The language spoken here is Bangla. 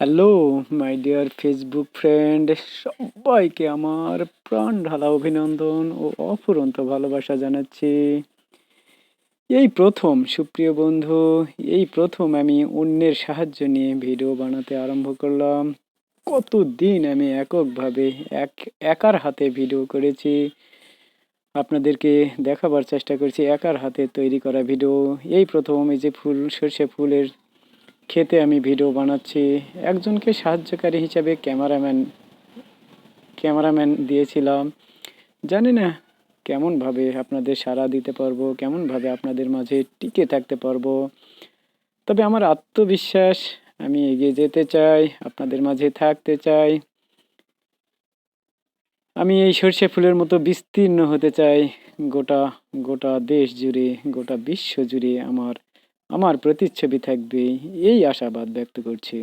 Hello my dear Facebook friend সবাইকে আমার প্রাণ ঢালা অভিনন্দন ও অফুরন্ত ভালোবাসা জানাচ্ছি। এই প্রথম, সুপ্রিয় বন্ধু, এই প্রথম আমি অন্যের সাহায্য নিয়ে ভিডিও বানাতে আরম্ভ করলাম। কতদিন আমি এককভাবে এক, একার হাতে ভিডিও করেছি। আপনাদেরকে দেখাবার চেষ্টা করছি, একার হাতে তৈরি করা ভিডিও। এই প্রথম এই যে ফুল, সর্ষে ফুলের খেতে আমি ভিডিও বানাচ্ছি। একজনকে সাহায্যকারী হিসাবে ক্যামেরাম্যান ক্যামেরাম্যান দিয়েছিলাম। জানি না কেমনভাবে আপনাদের সাড়া দিতে পারব, কেমনভাবে আপনাদের মাঝে টিকে থাকতে পারব। তবে আমার আত্মবিশ্বাস, আমি এগিয়ে যেতে চাই, আপনাদের মাঝে থাকতে চাই। আমি এই সর্ষে ফুলের মতো বিস্তীর্ণ হতে চাই। গোটা গোটা দেশ জুড়ে, গোটা বিশ্ব জুড়ে আমার আমার প্রতিচ্ছবি থাকবে। এই আশাবাদ ব্যক্ত করছি।